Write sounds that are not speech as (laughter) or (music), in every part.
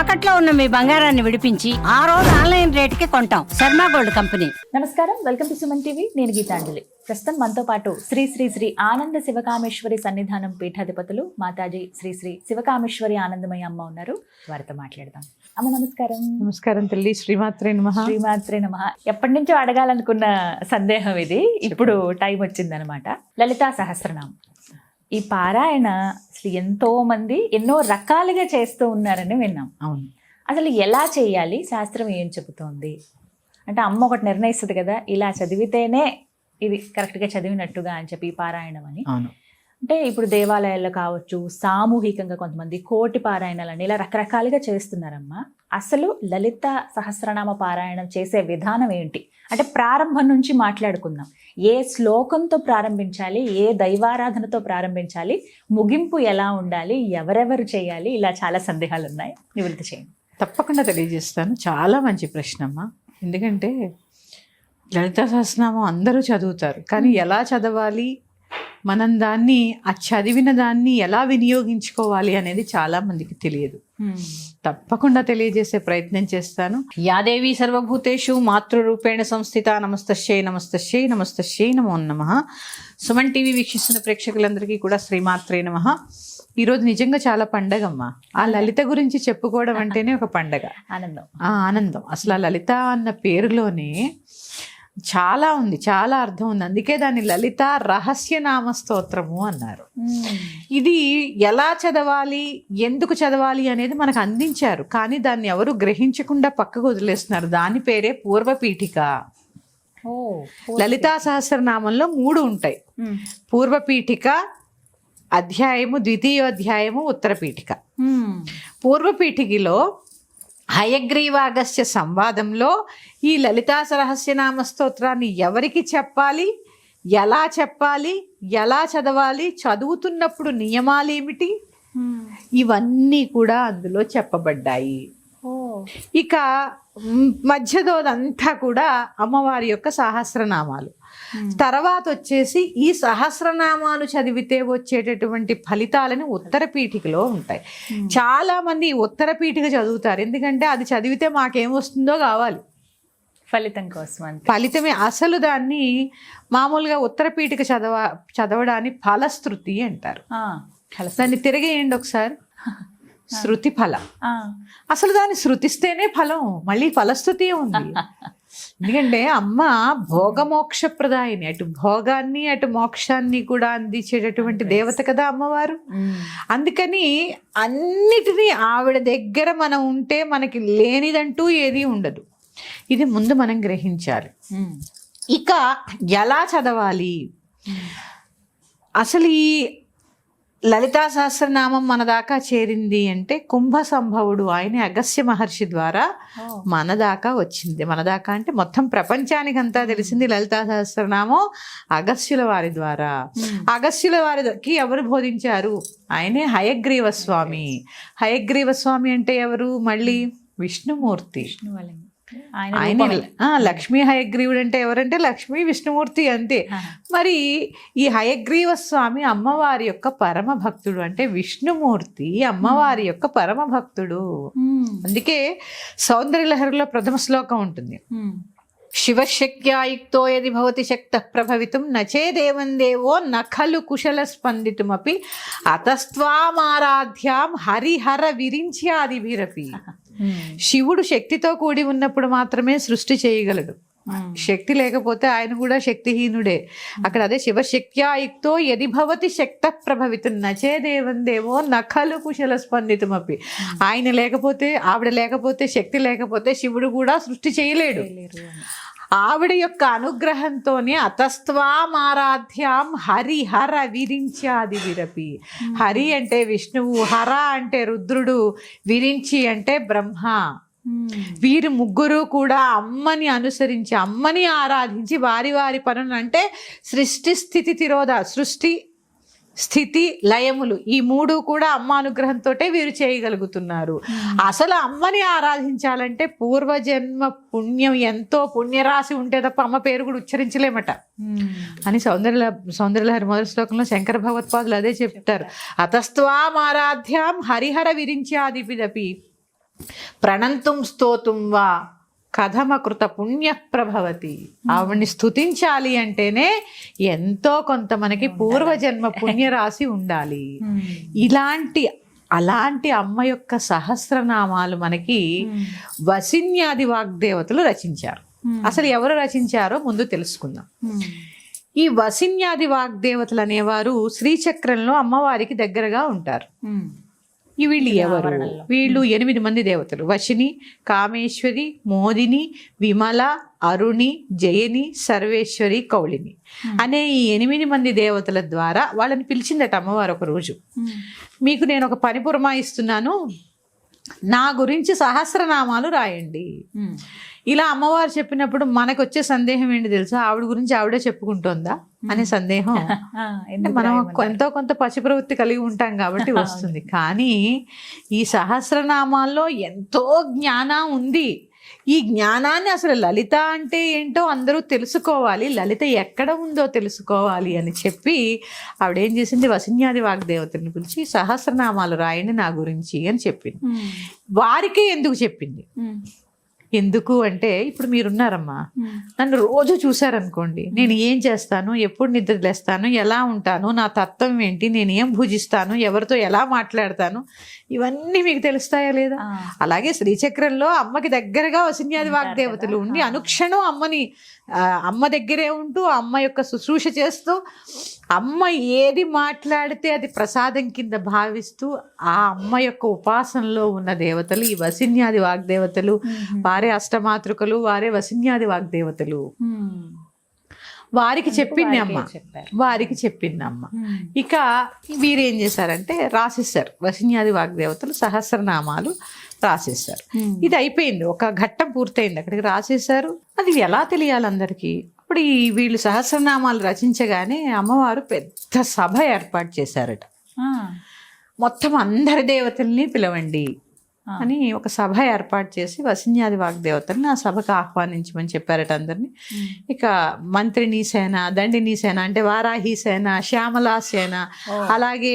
తాకట్లో ఉన్న మీ బంగారాన్ని విడిపించి ఆ రోజు ఆన్లైన్ రేటుకి కొంటాం. Sharma gold company. నమస్కారం. Welcome to Suman TV. నేను గీతాంజలి. ప్రస్తుతం మనతో పాటు శ్రీ శ్రీ శ్రీ ఆనంద శివకామేశ్వరి సన్నిధానం పీఠాధిపతులు మాతాజీ శ్రీ శ్రీ శివకామేశ్వరి ఆనందమయ్య అమ్మ ఉన్నారు. వారితో మాట్లాడదాం. అమ్మ నమస్కారం. నమస్కారం తల్లి. శ్రీమాత్రే నమ. శ్రీమాత్రే నమ. ఎప్పటి నుంచో అడగాలనుకున్న సందేహం ఇది. ఇప్పుడు టైం వచ్చిందనమాట. లలితా సహస్రనామం. ఈ పారాయణ అసలు ఎంతో మంది ఎన్నో రకాలుగా చేస్తూ ఉన్నారని విన్నాం. అవును. అసలు ఎలా చేయాలి? శాస్త్రం ఏం చెబుతోంది? అంటే అమ్మ ఒకటి నిర్ణయిస్తుంది కదా ఇలా చదివితేనే ఇది కరెక్ట్గా చదివినట్టుగా అని చెప్పి పారాయణం అని. అవును. అంటే ఇప్పుడు దేవాలయాల్లో కావచ్చు సామూహికంగా కొంతమంది కోటి పారాయణాలని ఇలా రకరకాలుగా చేస్తున్నారమ్మా. అసలు లలిత సహస్రనామ పారాయణం చేసే విధానం ఏంటి? అంటే ప్రారంభం నుంచి మాట్లాడుకుందాం. ఏ శ్లోకంతో ప్రారంభించాలి? ఏ దైవారాధనతో ప్రారంభించాలి? ముగింపు ఎలా ఉండాలి? ఎవరెవరు చేయాలి? ఇలా చాలా సందేహాలు ఉన్నాయి నివృత్తి చేయండి. తప్పకుండా తెలియజేస్తాను. చాలా మంచి ప్రశ్న అమ్మా. ఎందుకంటే లలిత సహస్రనామం అందరూ చదువుతారు. కానీ ఎలా చదవాలి? మనం దాన్ని ఆ చదివిన దాన్ని ఎలా వినియోగించుకోవాలి అనేది చాలా మందికి తెలియదు. తప్పకుండా తెలియజేసే ప్రయత్నం చేస్తాను. యాదేవి సర్వభూతేషు మాతృరూపేణ సంస్థిత నమస్తశ్యై నమస్తశ్యై నమస్తశ్యై నమో నమ. సుమన్ టీవీ వీక్షిస్తున్న ప్రేక్షకులందరికీ కూడా శ్రీమాత్రే నమ. ఈరోజు నిజంగా చాలా పండగమ్మా. ఆ లలిత గురించి చెప్పుకోవడం అంటేనే ఒక పండగ. ఆనందం. ఆ ఆనందం. అసలు ఆ లలిత అన్న పేరులోనే చాలా ఉంది చాలా అర్థం ఉంది. అందుకే దాన్ని లలిత రహస్యనామ స్తోత్రము అన్నారు. ఇది ఎలా చదవాలి ఎందుకు చదవాలి అనేది మనకు అందించారు. కానీ దాన్ని ఎవరు గ్రహించకుండా పక్కకు వదిలేస్తున్నారు. దాని పేరే పూర్వపీఠిక. లలితా సహస్రనామంలో మూడు ఉంటాయి. పూర్వపీఠిక అధ్యాయము ద్వితీయోధ్యాయము ఉత్తరపీఠిక. పూర్వపీఠికిలో హయగ్రీవాగస్య సంవాదంలో ఈ లలితా సరహస్యనామ స్తోత్రాన్ని ఎవరికి చెప్పాలి? ఎలా చెప్పాలి? ఎలా చదవాలి? చదువుతున్నప్పుడు నియమాలు ఏమిటి ఇవన్నీ కూడా అందులో చెప్పబడ్డాయి. ఇక మధ్యదోదంతా కూడా అమ్మవారి యొక్క సహస్రనామాలు. తర్వాత వచ్చేసి ఈ సహస్రనామాలు చదివితే వచ్చేటటువంటి ఫలితాలని ఉత్తర పీఠికలో ఉంటాయి. చాలా మంది ఉత్తర పీఠిక చదువుతారు. ఎందుకంటే అది చదివితే మాకేం వస్తుందో కావాలి. ఫలితం కోసం ఫలితమే. అసలు దాన్ని మామూలుగా ఉత్తర పీఠిక చదవ చదవడాన్ని ఫలశ్రుతి అంటారు. దాన్ని తిరగేయండి ఒకసారి. (laughs) శృతి ఫల. అసలు దాన్ని శృతిస్తేనే ఫలం. మళ్ళీ ఫలశ్రుతి ఉంది. (laughs) ఎందుకంటే అమ్మ భోగమోక్షప్రదాయిని అటు భోగాన్ని అటు మోక్షాన్ని కూడా అందించేటటువంటి దేవత కదా అమ్మవారు. ఉమ్, అందుకని అన్నిటినీ ఆవిడ దగ్గర మనం ఉంటే మనకి లేనిదంటూ ఏదీ ఉండదు. ఇది ముందు మనం గ్రహించాలి. ఉమ్, ఇక ఎలా చదవాలి? అసలు ఈ లలితా సహస్రనామం మన దాకా చేరింది అంటే కుంభ సంభవుడు ఆయన అగస్య మహర్షి ద్వారా మన దాకా వచ్చింది. మన దాకా అంటే మొత్తం ప్రపంచానికంతా తెలిసింది లలితా సహస్రనామం అగస్యుల వారి ద్వారా. ఉమ్, అగస్యుల వారికి ఎవరు బోధించారు? ఆయనే హయగ్రీవ స్వామి. హయగ్రీవ స్వామి అంటే ఎవరు? మళ్ళీ విష్ణుమూర్తి. విష్ణువల్లింగం. ఆయన లక్ష్మీ హయగ్రీవుడు అంటే ఎవరంటే లక్ష్మీ విష్ణుమూర్తి అంతే. మరి ఈ హయగ్రీవ స్వామి అమ్మవారి యొక్క పరమ భక్తుడు అంటే విష్ణుమూర్తి అమ్మవారి యొక్క పరమ భక్తుడు. అందుకే సౌందర్యలహరిలో ప్రథమ శ్లోకం ఉంటుంది. ఉమ్, శివశక్త్యాయుక్తో యది భవతి శక్త ప్రభవితం నచేదేవం దేవో నఖలు కుశల స్పందితుమపి. అతస్త్వామారాధ్యాం హరిహర విరించాదిభిరపి ఉమ్, (laughs) శివుడు శక్తితో కూడి ఉన్నప్పుడు మాత్రమే సృష్టి చేయగలడు. ఉమ్, శక్తి లేకపోతే ఆయన కూడా శక్తిహీనుడే. అక్కడ అదే శివశక్త్యాయుక్తో యది భవతి శక్త ప్రభవితం నచే దేవం దేవో నఖలు కుశల స్పందితమపి. ఆయన లేకపోతే ఆవిడ లేకపోతే శక్తి లేకపోతే శివుడు కూడా సృష్టి చేయలేడు. ఆవిడ యొక్క అనుగ్రహంతోనే అతస్త్వామారాధ్యాం హరి హర విరించాది విరపి. హరి అంటే విష్ణువు హర అంటే రుద్రుడు విరించి అంటే బ్రహ్మ. వీరు ముగ్గురు కూడా అమ్మని అనుసరించి అమ్మని ఆరాధించి వారి వారి పనులు అంటే సృష్టి స్థితి తిరోధ సృష్టి స్థితి లయములు ఈ మూడు కూడా అమ్మ అనుగ్రహంతో వీరు చేయగలుగుతున్నారు. అసలు అమ్మని ఆరాధించాలంటే పూర్వజన్మ పుణ్యం ఎంతో పుణ్యరాశి ఉంటే తప్ప అమ్మ పేరు కూడా ఉచ్చరించలేమట. ఉమ్, అని సౌందర్య సౌందర్యలహరి మొదటి శ్లోకంలో శంకర భగవత్పాదులు అదే చెప్తారు. అతస్త్వామారాధ్యాం హరిహర విరించాదిపిదపి. ప్రణంతుం స్తోతుం వా. కథమకృత పుణ్య ప్రభవతి ఆవిడ్ని స్థుతించాలి అంటేనే ఎంతో కొంత మనకి పూర్వజన్మ పుణ్యరాశి ఉండాలి. ఇలాంటి అలాంటి అమ్మ యొక్క సహస్రనామాలు మనకి వసిన్యాది వాగ్దేవతలు రచించారు. అసలు ఎవరు రచించారో ముందు తెలుసుకుందాం. ఈ వసిన్యాది వాగ్దేవతలు అనేవారు శ్రీచక్రంలో అమ్మవారికి దగ్గరగా ఉంటారు. వీళ్ళు ఎవరు. వీళ్ళు ఎనిమిది మంది దేవతలు. వశిని కామేశ్వరి మోదిని విమల అరుణి జయని సర్వేశ్వరి కౌళిని. అనే ఈ ఎనిమిది మంది దేవతల ద్వారా వాళ్ళని పిలిచిందట అమ్మవారు ఒక రోజు. మీకు నేను ఒక పని పురమాయిస్తున్నాను. నా గురించి సహస్రనామాలు రాయండి. ఇలా అమ్మవారు చెప్పినప్పుడు మనకు వచ్చే సందేహం ఏంటి తెలుసా? ఆవిడ గురించి ఆవిడే చెప్పుకుంటోందా? అనే సందేహం. (laughs) మనం ఎంతో కొంత పసి ప్రవృత్తి కలిగి ఉంటాం కాబట్టి (laughs) వస్తుంది. కానీ ఈ సహస్రనామాల్లో ఎంతో జ్ఞానం ఉంది. ఈ జ్ఞానాన్ని అసలు లలిత అంటే ఏంటో అందరూ తెలుసుకోవాలి. లలిత ఎక్కడ ఉందో తెలుసుకోవాలి అని చెప్పి ఆవిడ చేసింది? వసిన్యాది వాగ్దేవతని పిలిచి సహస్రనామాలు రాయండి నా గురించి అని చెప్పింది. వారికే ఎందుకు చెప్పింది? ఎందుకు అంటే ఇప్పుడు మీరున్నారమ్మా. నన్ను రోజు చూశారనుకోండి. నేను ఏం చేస్తాను? ఎప్పుడు నిద్ర లేస్తాను ఎలా ఉంటాను? నా తత్వం ఏంటి? నేను ఏం భుజిస్తాను? ఎవరితో ఎలా మాట్లాడతాను? ఇవన్నీ మీకు తెలుస్తాయా లేదా? అలాగే శ్రీచక్రంలో అమ్మకి దగ్గరగా వసిన్యాది వాగ్దేవతలు ఉండి అనుక్షణం అమ్మని అమ్మ దగ్గరే ఉంటూ అమ్మ యొక్క శుశ్రూష చేస్తూ అమ్మ ఏది మాట్లాడితే అది ప్రసాదం కింద భావిస్తూ ఆ అమ్మ యొక్క ఉపాసనలో ఉన్న దేవతలు ఈ వసిన్యాది వాగ్దేవతలు వారే అష్టమాతృకలు వారే వసిన్యాది వాగ్దేవతలు. వారికి చెప్పింది అమ్మ. చెప్పారు. వారికి చెప్పింది అమ్మ. ఇక వీరు చేశారంటే రాసేసారు వసిన్యాది వాగ్దేవతలు సహస్రనామాలు. రాసేసారు ఇది అయిపోయింది. ఒక ఘట్టం పూర్తయింది. అక్కడికి రాసేసారు అది ఎలా తెలియాలి అందరికీ? అప్పుడు ఈ వీళ్ళు సహస్రనామాలు రచించగానే అమ్మవారు పెద్ద సభ ఏర్పాటు చేశారట. మొత్తం అందరి దేవతల్ని పిలవండి అని ఒక సభ ఏర్పాటు చేసి వసిన్యాది వాగ్దేవతల్ని ఆ సభకు ఆహ్వానించమని చెప్పారట అందరిని. ఇక మంత్రిని సేన దండిని సేన అంటే వారాహి సేన శ్యామలా సేన అలాగే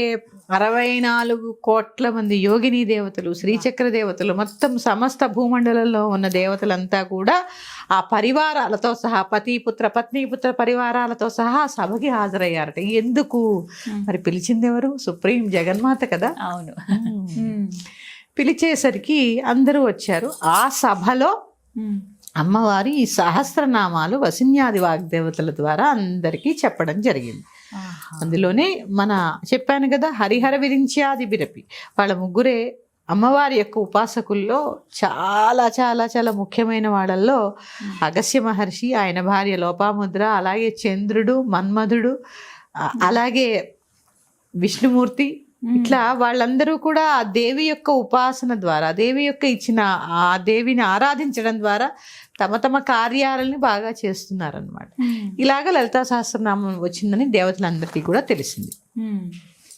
అరవై నాలుగు కోట్ల మంది యోగిని దేవతలు శ్రీచక్ర దేవతలు మొత్తం సమస్త భూమండలంలో ఉన్న దేవతలంతా కూడా ఆ పరివారాలతో సహా పతి పుత్ర పత్ని పుత్ర పరివారాలతో సహా సభకి హాజరయ్యారట. ఎందుకు? మరి పిలిచింది ఎవరు సుప్రీం జగన్మాత కదా. అవును. పిలిచేసరికి అందరూ వచ్చారు. ఆ సభలో అమ్మవారి ఈ సహస్రనామాలు వసిన్యాది వాగ్దేవతల ద్వారా అందరికీ చెప్పడం జరిగింది. అందులోనే మన చెప్పాను కదా హరిహర విరించాది బిరపి వాళ్ళ ముగ్గురే అమ్మవారి యొక్క ఉపాసకుల్లో చాలా చాలా చాలా ముఖ్యమైన వాళ్ళల్లో అగస్య మహర్షి ఆయన భార్య లోపాముద్ర అలాగే చంద్రుడు మన్మధుడు అలాగే విష్ణుమూర్తి. ఇట్లా వాళ్ళందరూ కూడా ఆ దేవి యొక్క ఉపాసన ద్వారా దేవి యొక్క ఇచ్చిన ఆ దేవిని ఆరాధించడం ద్వారా తమ తమ కార్యాలని బాగా చేస్తున్నారనమాట ఇలాగ లలితా సహస్రనామం వచ్చిందని దేవతలందరికీ కూడా తెలిసింది.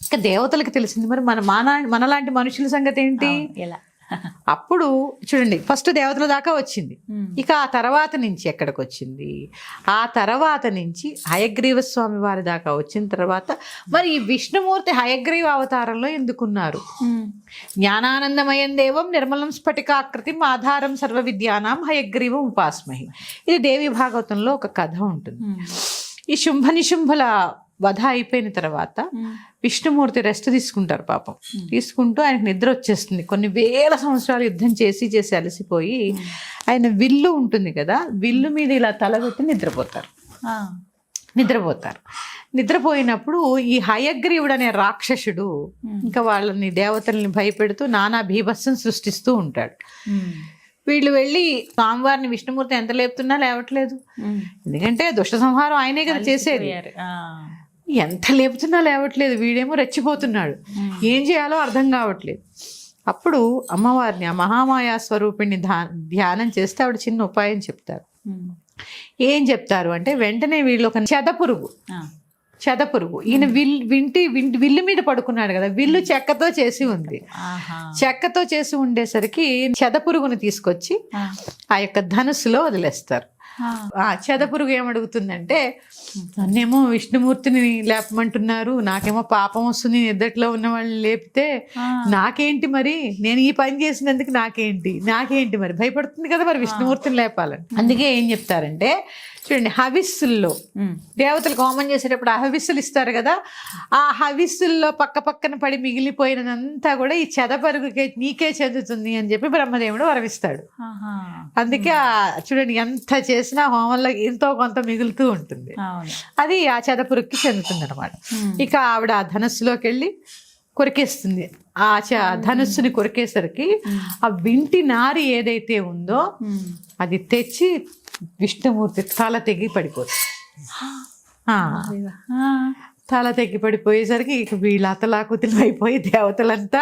ఇక దేవతలకు తెలిసింది మరి మన మన మనలాంటి మనుషుల సంగతి ఏంటి? ఎలా? అప్పుడు చూడండి ఫస్ట్ దేవతల దాకా వచ్చింది. ఇక ఆ తర్వాత నుంచి ఎక్కడికి వచ్చింది ఆ తర్వాత నుంచి హయగ్రీవ స్వామి వారి దాకా వచ్చిన తర్వాత మరి ఈ విష్ణుమూర్తి హయగ్రీవ అవతారంలో ఎందుకున్నారు? జ్ఞానానందమయం దేవం నిర్మలం స్ఫటికాకృతిం ఆధారం సర్వ విద్యానాం హయగ్రీవం ఉపాస్మహి. ఇది దేవి భాగవతంలో ఒక కథ ఉంటుంది. ఈ శుంభ నిశుంభల వధ అయిపోయిన తర్వాత విష్ణుమూర్తి రెస్ట్ తీసుకుంటారు పాపం. తీసుకుంటూ ఆయనకు నిద్ర వచ్చేస్తుంది. కొన్ని వేల సంవత్సరాలు యుద్ధం చేసి చేసి అలసిపోయి ఆయన విల్లు ఉంటుంది కదా విల్లు మీద ఇలా తలబెట్టి నిద్రపోతారు. నిద్రపోతారు. నిద్రపోయినప్పుడు ఈ హయగ్రీవుడు అనే రాక్షసుడు ఇంకా వాళ్ళని దేవతల్ని భయపెడుతూ నానా భీభత్సం సృష్టిస్తూ ఉంటాడు. వీళ్ళు వెళ్ళి స్వామివారిని విష్ణుమూర్తి ఎంత లేపుతున్నా లేవట్లేదు. ఎందుకంటే దుష్ట సంహారం ఆయనే కదా చేసేది. ఎంత లేపుతున్నా లేవట్లేదు వీడేమో రెచ్చిపోతున్నాడు. ఏం చేయాలో అర్థం కావట్లేదు. అప్పుడు అమ్మవారిని ఆ మహామాయా స్వరూపిణి ధ్యా- ధ్యానం చేస్తే ఆవిడ చిన్న ఉపాయం చెప్తారు. ఏం చెప్తారు అంటే వెంటనే వీళ్ళు ఒక చెదపురుగు చెదపురుగు ఈయన విల్ వింటి వింటి విల్లు మీద పడుకున్నాడు కదా విల్లు చెక్కతో చేసి ఉంది. చెక్కతో చేసి ఉండేసరికి చెదపురుగును తీసుకొచ్చి ఆ యొక్క ధనుస్సులో వదిలేస్తారు. చెదపురుగు ఏమడుగుతుందంటే నన్నేమో విష్ణుమూర్తిని లేపమంటున్నారు నాకేమో పాపం వస్తుంది నిద్దట్లో ఉన్న వాళ్ళని లేపితే నాకేంటి మరి? నేను ఈ పని చేసినందుకు నాకేంటి? నాకేంటి మరి? భయపడుతుంది కదా మరి విష్ణుమూర్తిని లేపాలని. అందుకే ఏం చెప్తారంటే చూడండి హవిస్సుల్లో. దేవతలు హోమం చేసేటప్పుడు ఆ హవిస్సులు ఇస్తారు కదా ఆ హవిస్సుల్లో పక్క పక్కన పడి మిగిలిపోయినంతా కూడా ఈ చెదపరుగుకే నీకే చెందుతుంది అని చెప్పి బ్రహ్మదేవుడు వరవిస్తాడు అందుకే ఆ చూడండి ఎంత చేసినా హోమంలో ఎంతో కొంత మిగులుతూ ఉంటుంది. అది ఆ చెదపురుగుకి చెందుతుంది అనమాట ఇక ఆవిడ ఆ ధనస్సులోకి వెళ్ళి కొరికేస్తుంది. ఆ చ ధనుస్సుని కొరికేసరికి ఆ వింటి నారి ఏదైతే ఉందో అది తెచ్చి విష్ణుమూర్తి తల తెగి పడిపోతుంది తల తెగి పడిపోయేసరికి ఇక వీళ్ళ అతలాకుతులు అయిపోయి దేవతలంతా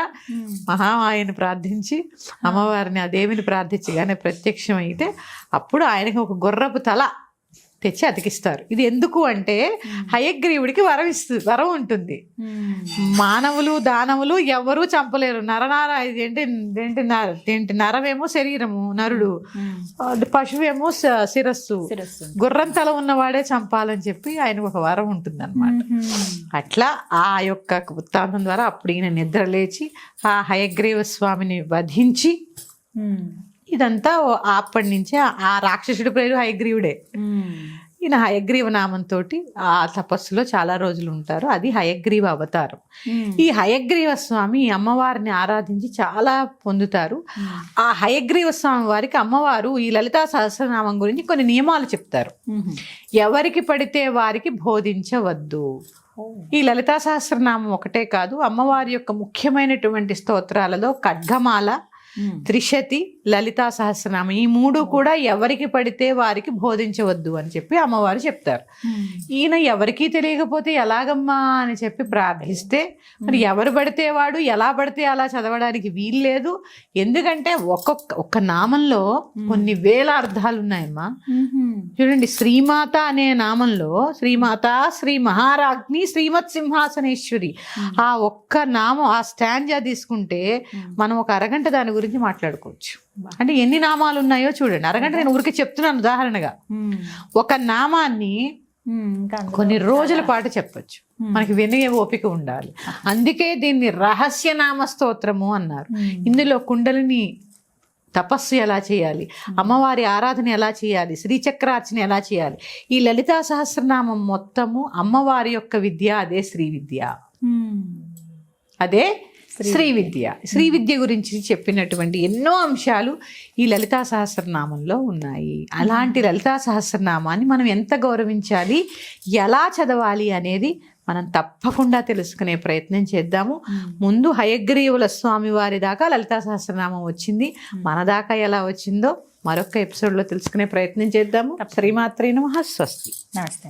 మహామాయని ప్రార్థించి అమ్మవారిని ఆ దేవిని ప్రార్థించగానే ప్రత్యక్షం అయితే అప్పుడు ఆయనకి ఒక గుర్రపు తల తెచ్చి అతికిస్తారు. ఇది ఎందుకు అంటే హయగ్రీవుడికి వరం ఇస్తుంది వరం ఉంటుంది. మానవులు దానవులు ఎవరూ చంపలేరు. నరనార ఏంటి ఏంటి నర- ఏంటి నరమేమో శరీరము నరుడు. పశువేమో శిరస్సు. గుర్రం తల ఉన్నవాడే చంపాలని చెప్పి ఆయనకు ఒక వరం ఉంటుంది అట్లా ఆ యొక్క వృత్తాంతం ద్వారా అప్పుడు ఈయన నిద్ర లేచి ఆ హయగ్రీవ స్వామిని వధించి ఇదంతా అప్పటి నుంచే ఆ రాక్షసుడి పేరు హయగ్రీవుడే. ఈయన హయగ్రీవ నామంతో ఆ తపస్సులో చాలా రోజులు ఉంటారు. అది హయగ్రీవ అవతారం. ఈ హయగ్రీవ స్వామి అమ్మవారిని ఆరాధించి చాలా పొందుతారు. ఆ హయగ్రీవ స్వామి వారికి అమ్మవారు ఈ లలితా సహస్రనామం గురించి కొన్ని నియమాలు చెప్తారు. ఎవరికి పడితే వారికి బోధించవద్దు. ఈ లలితా సహస్రనామం ఒకటే కాదు అమ్మవారి యొక్క ముఖ్యమైనటువంటి స్తోత్రాలలో ఖడ్గమాల త్రిశతి లలితా సహస్రనామం. ఈ మూడు కూడా ఎవరికి పడితే వారికి బోధించవద్దు అని చెప్పి అమ్మవారు చెప్తారు. ఈయన ఎవరికీ తెలియకపోతే ఎలాగమ్మా అని చెప్పి ప్రార్థిస్తే మరి ఎవరు పడితే వాడు ఎలా పడితే అలా చదవడానికి వీలు లేదు ఎందుకంటే ఒక్కొక్క ఒక్క నామంలో కొన్ని వేల అర్థాలు ఉన్నాయమ్మా. చూడండి శ్రీమాత అనే నామంలో శ్రీమాత శ్రీ మహారాజ్ని శ్రీమత్ సింహాసనేశ్వరి. ఆ ఒక్క నామం ఆ స్టాంజా తీసుకుంటే మనం ఒక అరగంట దాని గురించి మాట్లాడుకోవచ్చు. అంటే ఎన్ని నామాలు ఉన్నాయో చూడండి. అరగంట నేను ఊరికి చెప్తున్నాను ఉదాహరణగా. ఒక నామాన్ని కొన్ని రోజుల పాటు చెప్పొచ్చు. మనకి వినే ఓపిక ఉండాలి. అందుకే దీన్ని రహస్యనామ స్తోత్రము అన్నారు. ఇందులో కుండలిని తపస్సు ఎలా చేయాలి? అమ్మవారి ఆరాధన ఎలా చేయాలి? శ్రీచక్రార్చన ఎలా చేయాలి? ఈ లలితా సహస్రనామం మొత్తము అమ్మవారి యొక్క విద్య అదే శ్రీ విద్య. అదే శ్రీ విద్య. శ్రీ విద్య గురించి చెప్పినటువంటి ఎన్నో అంశాలు ఈ లలితా సహస్రనామంలో ఉన్నాయి. అలాంటి లలితా సహస్రనామాన్ని మనం ఎంత గౌరవించాలి ఎలా చదవాలి అనేది మనం తప్పకుండా తెలుసుకునే ప్రయత్నం చేద్దాము. ముందు హయగ్రీవుల స్వామి వారి దాకా లలితా సహస్రనామం వచ్చింది. మన దాకా ఎలా వచ్చిందో మరొక ఎపిసోడ్లో తెలుసుకునే ప్రయత్నం చేద్దాము. శ్రీమాత్రి నమః స్వస్తి. నమస్తే